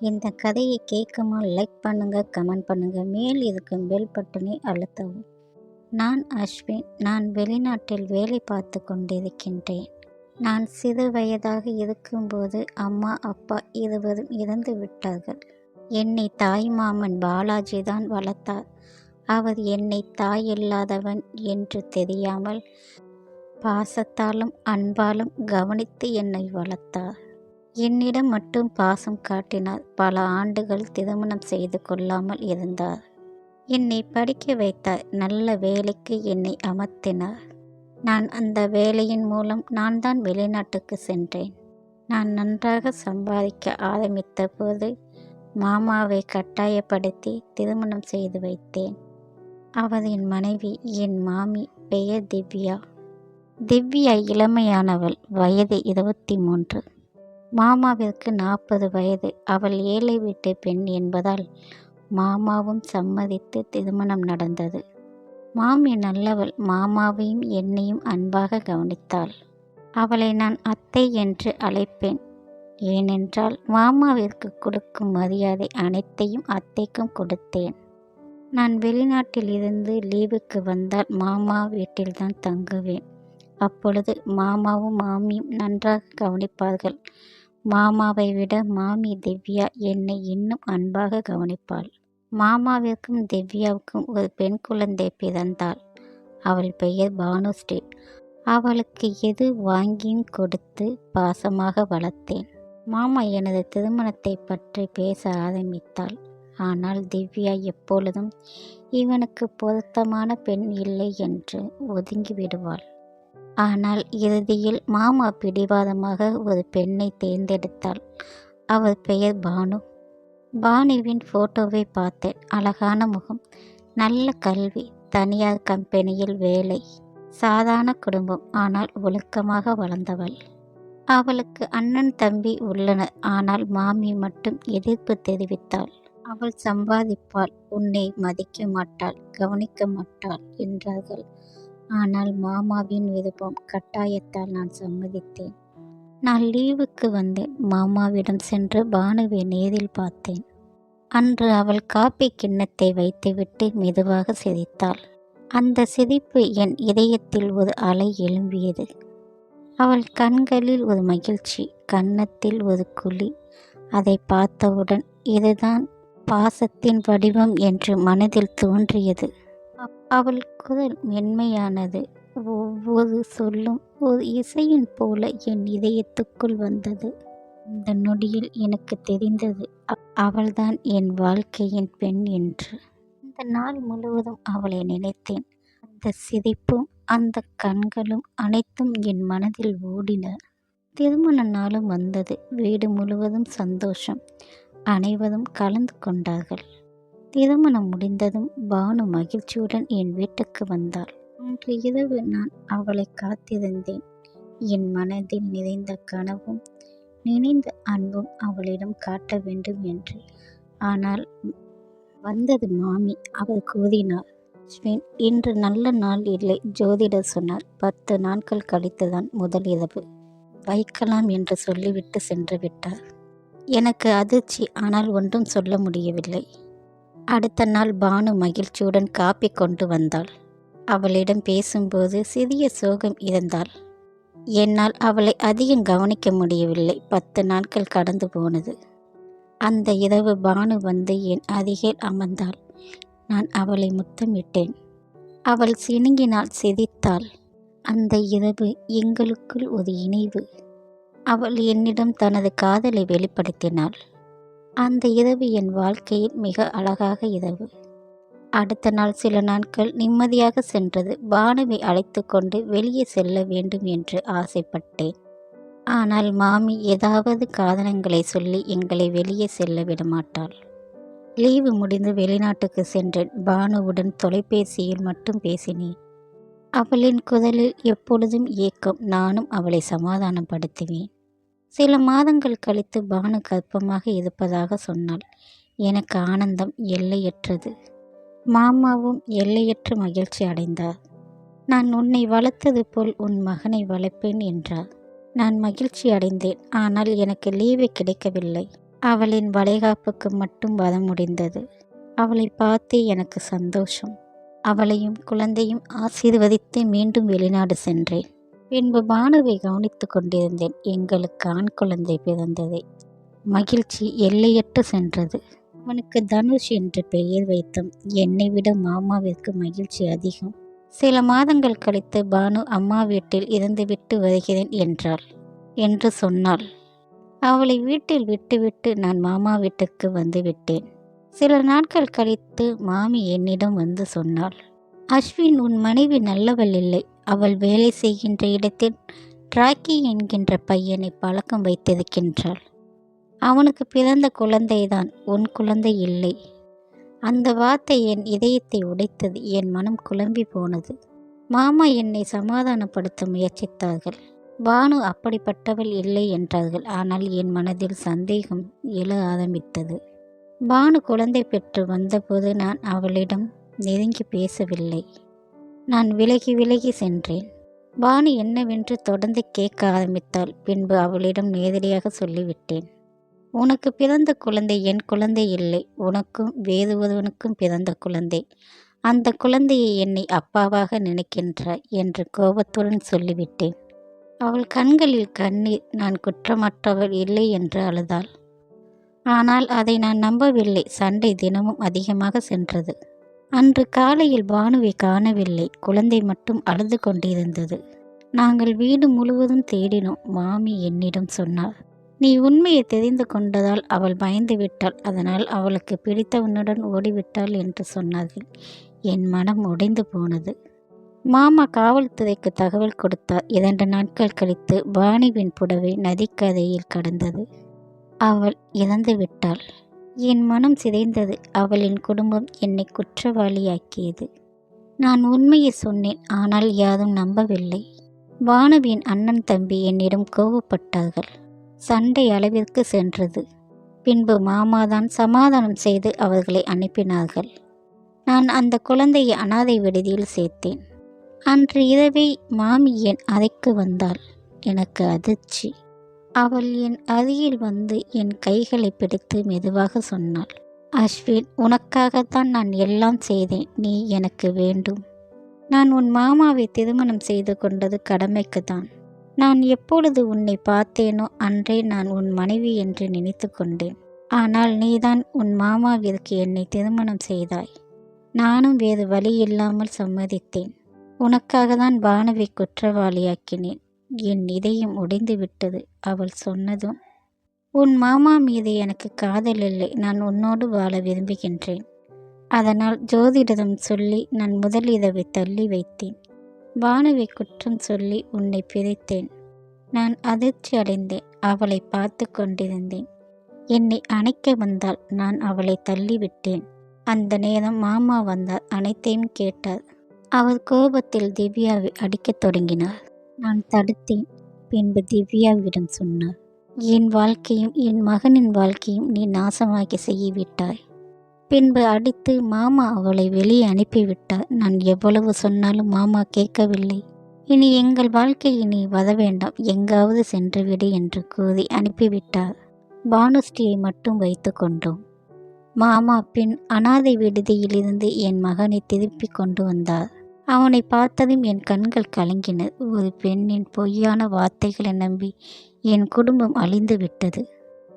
இந்த கதையை கேட்குமா லைக் பண்ணுங்கள் கமெண்ட் பண்ணுங்கள் மேல் இருக்கும் பெல் பட்டனை அழுத்தவும். நான் அஸ்வின் நான் வெளிநாட்டில் வேலை பார்த்து கொண்டிருக்கின்றேன். நான் சிறு வயதாக இருக்கும்போது அம்மா அப்பா இருவரும் இறந்து விட்டார்கள். என்னை தாய் மாமன் பாலாஜி தான் வளர்த்தார். அவர் என்னை தாய் இல்லாதவன் என்று தெரியாமல் பாசத்தாலும் அன்பாலும் கவனித்து என்னை வளர்த்தார். என்னிடம் மட்டும் பாசம் காட்டினார் பல ஆண்டுகள் திருமணம் செய்து கொள்ளாமல் இருந்தார். என்னை படிக்க வைத்தார். நல்ல வேலைக்கு என்னை அமர்த்தினார். நான் அந்த வேலையின் மூலம் நான் தான் வெளிநாட்டுக்கு சென்றேன். நான் நன்றாக சம்பாதிக்க ஆரம்பித்த போது மாமாவை கட்டாயப்படுத்தி திருமணம் செய்து வைத்தேன். அவர் என் மனைவி என் மாமி பெயர் திவ்யா. திவ்யா இளமையானவள் வயது இருபத்தி மூன்று. மாமாவிற்கு நாற்பது வயது. அவள் ஏழை வீட்டு பெண் என்பதால் மாமாவும் சம்மதித்து திருமணம் நடந்தது. மாமி நல்லவள். மாமாவையும் என்னையும் அன்பாக கவனித்தாள். அவளை நான் அத்தை என்று அழைப்பேன். ஏனென்றால் மாமாவிற்கு கொடுக்கும் மரியாதை அனைத்தையும் அத்தைக்கும் கொடுத்தேன். நான் வெளிநாட்டில் இருந்து லீவுக்கு வந்தால் மாமா வீட்டில்தான் தங்குவேன். அப்பொழுது மாமாவும் மாமியும் நன்றாக கவனிப்பார்கள். மாமாவை விட மாமி திவ்யா என்னை இன்னும் அன்பாக கவனிப்பாள். மாமாவிற்கும் திவ்யாவுக்கும் ஒரு பெண் குழந்தை பிறந்தாள். அவள் பெயர் பானுஸ்ரீ. அவளுக்கு எது வாங்கியும் கொடுத்து பாசமாக வளர்த்தேன். மாமா எனது திருமணத்தை பற்றி பேச ஆரம்பித்தாள். ஆனால் திவ்யா எப்பொழுதும் இவனுக்கு பொருத்தமான பெண் இல்லை என்று ஒதுங்கி விடுவாள். ஆனால் இறுதியில் மாமா பிடிவாதமாக ஒரு பெண்ணை தேர்ந்தெடுத்தாள். அவர் பெயர் பானு. பானுவின் ஃபோட்டோவை பார்த்தேன் அழகான முகம். நல்ல கல்வி தனியார் கம்பெனியில் வேலை சாதாரண குடும்பம் ஆனால் ஒழுக்கமாக வளர்ந்தவள். அவளுக்கு அண்ணன் தம்பி உள்ளனர் ஆனால் மாமி மட்டும் எதிர்ப்பு தெரிவித்தாள். அவள் சம்பாதிப்பாள் உன்னை மதிக்க மாட்டாள் கவனிக்க மாட்டாள் என்றார்கள். ஆனால் மாமாவின் விருப்பம் கட்டாயத்தால் நான் சம்மதித்தேன். நான் லீவுக்கு வந்து மாமாவிடம் சென்று பானுவை நேரில் பார்த்தேன். அன்று அவள் காப்பி கிண்ணத்தை வைத்துவிட்டு மெதுவாக சிரித்தாள். அந்த சிரிப்பு என் இதயத்தில் ஒரு அலை எழும்பியது. அவள் கண்களில் ஒரு மகிழ்ச்சி கன்னத்தில் ஒரு குழி. அதை பார்த்தவுடன் இதுதான் பாசத்தின் வடிவம் என்று மனதில் தோன்றியது. அவள் குரல் மென்மையானது. ஒவ்வொரு சொல்லும் ஒரு இசையின் போல என் இதயத்துக்குள் வந்தது. இந்த நொடியில் எனக்கு தெரிந்தது அவள்தான் என் வாழ்க்கையின் பெண் என்று. இந்த நாள் முழுவதும் அவளை நினைத்தேன். அந்த சிரிப்பும் அந்த கண்களும் அனைத்தும் என் மனதில் ஓடின. திருமண நாளும் வந்தது. வீடு முழுவதும் சந்தோஷம். அனைவரும் கலந்து கொண்டார்கள். திருமணம் முடிந்ததும் பானு மகிழ்ச்சியுடன் என் வீட்டுக்கு வந்தாள். அன்று இரவு நான் அவளை காத்திருந்தேன். என் மனதில் நிறைந்த கனவும் நினைந்த அன்பும் அவளிடம் காட்ட வேண்டும் என்று. ஆனால் வந்தது மாமி அவள் கூறினார் ஸ்வின் இன்று நல்ல நாள் இல்லை ஜோதிடர் சொன்னார். பத்து நாட்கள் கழித்துதான் முதல் இரவு. வைக்கலாம் என்று சொல்லிவிட்டு சென்று விட்டார். எனக்கு அதிர்ச்சி ஆனால் ஒன்றும் சொல்ல முடியவில்லை. அடுத்த நாள் பானு மகிழ்ச்சியுடன் காப்பி கொண்டு வந்தாள். அவளிடம் பேசும்போது சிறிய சோகம் இருந்தாள். என்னால் அவளை அதிகம் கவனிக்க முடியவில்லை. பத்து நாட்கள் கடந்து போனது. அந்த இரவு பானு வந்து என் அருகில் அமர்ந்தாள். நான் அவளை முத்தமிட்டேன். அவள் சினுங்கினால் சிரித்தாள். அந்த இரவு எங்களுக்குள் ஒரு இணைவு. அவள் என்னிடம் தனது காதலை வெளிப்படுத்தினாள். அந்த இரவு என் வாழ்க்கையில் மிக அழகாக இரவு. அடுத்த நாள் சில நாட்கள் நிம்மதியாக சென்றது. பானுவை அழைத்து கொண்டு வெளியே செல்ல வேண்டும் என்று ஆசைப்பட்டேன். ஆனால் மாமி ஏதாவது காரணங்களை சொல்லி எங்களை வெளியே செல்ல விடமாட்டாள். லீவு முடிந்து வெளிநாட்டுக்கு சென்றேன். பானுவுடன் தொலைபேசியில் மட்டும் பேசினேன். அவளின் குரலில் எப்பொழுதும் ஏக்கம். நானும் அவளை சமாதானப்படுத்துவேன். சில மாதங்கள் கழித்து பானு கர்ப்பமாக இருப்பதாக சொன்னாள். எனக்கு ஆனந்தம் எல்லையற்றது. மாமாவும் எல்லையற்ற மகிழ்ச்சி அடைந்தார். நான் உன்னை வளர்த்தது போல் உன் மகனை வளர்ப்பேன் என்றார். நான் மகிழ்ச்சி அடைந்தேன் ஆனால் எனக்கு லீவு கிடைக்கவில்லை. அவளின் வளைகாப்புக்கு மட்டும் வர முடிந்தது. அவளை பார்த்து எனக்கு சந்தோஷம். அவளையும் குழந்தையும் ஆசீர்வதித்து மீண்டும் வெளிநாடு சென்றேன். பின்பு பானுவை கவனித்து கொண்டிருந்தேன். எங்களுக்கு ஆண் குழந்தை பிறந்ததை. மகிழ்ச்சி எல்லையற்று சென்றது. அவனுக்கு தனுஷ் என்று பெயர் வைத்தோம். என்னை விட மாமாவிற்கு மகிழ்ச்சி அதிகம். சில மாதங்கள் கழித்து பானு அம்மா வீட்டில் இருந்துவிட்டு வருகிறேன் என்றாள். என்று சொன்னாள். அவளை வீட்டில் விட்டுவிட்டு நான் மாமா வீட்டுக்கு வந்து விட்டேன். சில நாட்கள் கழித்து மாமி என்னிடம் வந்து சொன்னாள். அஸ்வின் உன் மனைவி நல்லவள் இல்லை. அவள் வேலை செய்கின்ற இடத்தில் டிராக்கி என்கின்ற பையனை பழக்கம் வைத்திருக்கின்றாள். அவனுக்கு பிறந்த குழந்தைதான் உன் குழந்தை இல்லை. அந்த வார்த்தை என் இதயத்தை உடைத்தது என் மனம் குழம்பி போனது. மாமா என்னை சமாதானப்படுத்த முயற்சித்தார்கள். பானு அப்படிப்பட்டவள் இல்லை என்றார்கள் ஆனால் என் மனதில் சந்தேகம் எழ ஆரம்பித்தது. பானு குழந்தை பெற்று வந்தபோது நான் அவளிடம் நெருங்கி பேசவில்லை. நான் விலகி விலகி சென்றேன். பானு என்னவென்று தொடர்ந்து கேட்க ஆரம்பித்தாள். பின்பு அவளிடம் நேரடியாக சொல்லிவிட்டேன். உனக்கு பிறந்த குழந்தை என் குழந்தை இல்லை. உனக்கும் வேறு ஒருவனுக்கும் பிறந்த குழந்தை. அந்த குழந்தையை என்னை அப்பாவாக நினைக்கின்றாய் என்று கோபத்துடன் சொல்லிவிட்டேன். அவள் கண்களில் கண்ணீர் நான் குற்றமற்றவள் இல்லை என்று அழுதாள். ஆனால் அதை நான் நம்பவில்லை. சண்டை தினமும் அதிகமாக சென்றது. அன்று காலையில் பானுவை காணவில்லை. குழந்தை மட்டும் அழுது கொண்டிருந்தது. நாங்கள் வீடு முழுவதும் தேடினோம் மாமி என்னிடம் சொன்னார் நீ உண்மையை தெரிந்து கொண்டதால் அவள் பயந்து விட்டாள். அதனால் அவளுக்கு பிடித்தவனுடன் ஓடிவிட்டாள் என்று சொன்னார்கள் என் மனம் உடைந்து போனது. மாமா காவல்துறைக்கு தகவல் கொடுத்தார். இரண்டு நாட்கள் கழித்து பாணிவின் புடவை நதிக்கதையில் கடந்தது. அவள் இறந்து விட்டாள். என் மனம் சிதைந்தது. அவளின் குடும்பம் என்னை குற்றவாளியாக்கியது. நான் உண்மையை சொன்னேன் ஆனால் யாரும் நம்பவில்லை. வானவியின் அண்ணன் தம்பி என்னிடம் கோபப்பட்டார்கள் சண்டை அளவிற்கு சென்றது. பின்பு மாமாதான் சமாதானம் செய்து அவர்களை அனுப்பினார்கள். நான் அந்த குழந்தையை அனாதை விடுதியில் சேர்த்தேன். அன்று இரவே மாமி என் அறைக்கு வந்தாள்? எனக்கு அதிர்ச்சி. அவள் என் அருகில் வந்து என் கைகளை பிடித்து மெதுவாக சொன்னாள் அஸ்வின் உனக்காகத்தான் நான் எல்லாம் செய்தேன். நீ எனக்கு வேண்டும். நான் உன் மாமாவை திருமணம் செய்து கொண்டது கடமைக்கு தான் நான் எப்பொழுது உன்னை பார்த்தேனோ அன்றே நான் உன் மனைவி என்று நினைத்து கொண்டேன். ஆனால் நீதான் உன் மாமாவிற்கு என்னை திருமணம் செய்தாய். நானும் வேறு வழி இல்லாமல் சம்மதித்தேன். உனக்காக தான் பானுவை குற்றவாளியாக்கினேன். என் இதயம் உடைந்து விட்டது அவள் சொன்னதும். உன் மாமா மீது எனக்கு காதல் இல்லை. நான் உன்னோடு வாழ விரும்புகின்றேன். அதனால் ஜோதிடரம் சொல்லி நான் முதல் இதவை தள்ளி வைத்தேன். பானுவை குற்றம் சொல்லி உன்னை பிரித்தேன். நான் அதிர்ச்சி அடைந்தேன். அவளை பார்த்து கொண்டிருந்தேன். என்னை அணைக்க வந்தால் நான் அவளை தள்ளிவிட்டேன் அந்த நேரம் மாமா வந்தார். அனைத்தையும் கேட்டார். அவர் கோபத்தில் திவ்யாவை அடிக்கத் தொடங்கினார். நான் தடுத்தேன் பின்பு திவ்யாவிடம் சொன்னார். என் வாழ்க்கையும் என் மகனின் வாழ்க்கையும் நீ நாசமாக்கி செய்யவிட்டாய் பின்பு அடித்து மாமா அவளை வெளியே அனுப்பிவிட்டார். நான் எவ்வளவு சொன்னாலும் மாமா கேட்கவில்லை. இனி எங்கள் வாழ்க்கையை நீ வத வேண்டாம். எங்காவது சென்றுவிடு என்று கூறி அனுப்பிவிட்டார். பானுஸ்ரீயை மட்டும் வைத்து கொண்டோம். மாமா பின் அனாதை விடுதியிலிருந்து என் மகனை திருப்பி கொண்டு வந்தார். அவனை பார்த்ததும் என் கண்கள் கலங்கின. ஒரு பெண்ணின் பொய்யான வார்த்தைகளை நம்பி என் குடும்பம் அழிந்து விட்டது.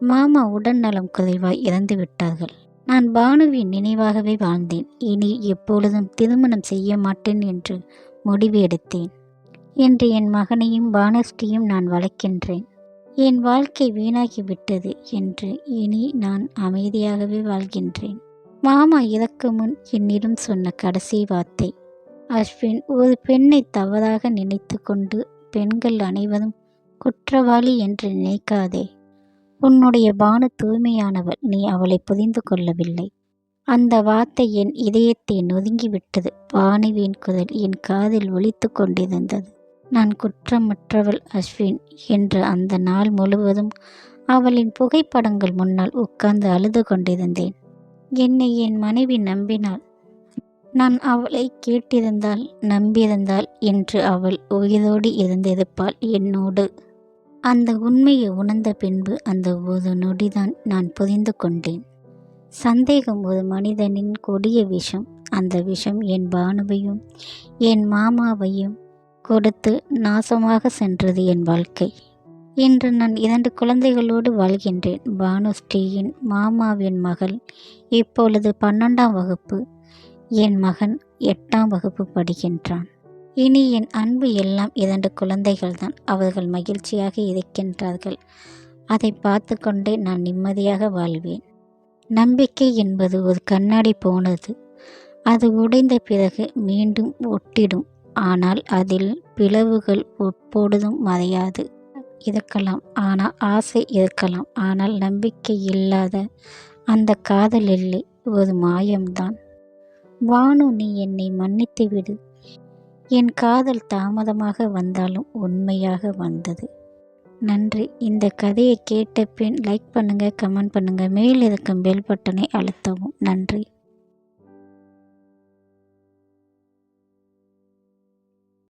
மாமா உடல்நலம் குறைவாய் இறந்து விட்டார்கள். நான் பானுவின் நினைவாகவே வாழ்ந்தேன். இனி எப்பொழுதும் திருமணம் செய்ய மாட்டேன் என்று முடிவு எடுத்தேன். என்று என் மகனையும் பானஸ்டியும் நான் வளர்க்கின்றேன். என் வாழ்க்கை வீணாகிவிட்டது என்று இனி நான் அமைதியாகவே வாழ்கின்றேன். மாமா இறக்கு முன் என்னிடம் சொன்ன கடைசி வார்த்தை. அஸ்வின் ஒரு பெண்ணை தவறாக நினைத்து கொண்டு பெண்கள் அனைவரும் குற்றவாளி என்று நினைக்காதே. உன்னுடைய பானு தூய்மையானவள் நீ அவளை புரிந்து கொள்ளவில்லை. அந்த வார்த்தை என் இதயத்தை நொதுங்கிவிட்டது பானுவின் குரல் என் காதில் ஒலித்து கொண்டிருந்தது. நான் குற்றமற்றவள் அஸ்வின் என்று அந்த நாள் முழுவதும் அவளின் புகைப்படங்கள் முன்னால் உட்கார்ந்து அழுது கொண்டிருந்தேன். என்னை என் மனைவி நம்பினாள் நான் அவளை கேட்டிருந்தால் நம்பியிருந்தால் என்று அவள் உயிரோடு இருந்திருப்பாள் என்னோடு. அந்த உண்மையை உணர்ந்த பின்பு அந்த ஒரு நொடிதான் நான் புரிந்து கொண்டேன். சந்தேகம் ஒரு மனிதனின் கொடிய விஷம். அந்த விஷம் என் பானுவையும் என் மாமாவையும் கொடுத்து நாசமாக சென்றது என் வாழ்க்கை. இன்று நான் இரண்டு குழந்தைகளோடு வாழ்கின்றேன். பானுஸ்ரீயின் மாமாவின் மகள். இப்பொழுது பன்னெண்டாம் வகுப்பு. என் மகன் எட்டாம் வகுப்பு படிக்கின்றான். இனி என் அன்பு எல்லாம் இரண்டு குழந்தைகள்தான். அவர்கள் மகிழ்ச்சியாக இருக்கின்றார்கள். அதை பார்த்து கொண்டே நான் நிம்மதியாக வாழ்வேன். நம்பிக்கை என்பது ஒரு கண்ணாடி போனது. அது உடைந்த பிறகு மீண்டும் ஒட்டிடும். ஆனால் அதில் பிளவுகள் ஒப்பொழுதும் மறையாது. இருக்கலாம். ஆனால் ஆசை இருக்கலாம். ஆனால் நம்பிக்கை இல்லாத அந்த காதல் இல்லை ஒரு மாயம்தான். வானு நீ என்னை மன்னித்து விடு. என் காதல் தாமதமாக வந்தாலும் உண்மையாக வந்தது. நன்றி. இந்த கதையை கேட்ட பின் லைக் பண்ணுங்கள் கமெண்ட் பண்ணுங்கள் மேல் இருக்கும் பெல் பட்டனை அழுத்தவும். நன்றி.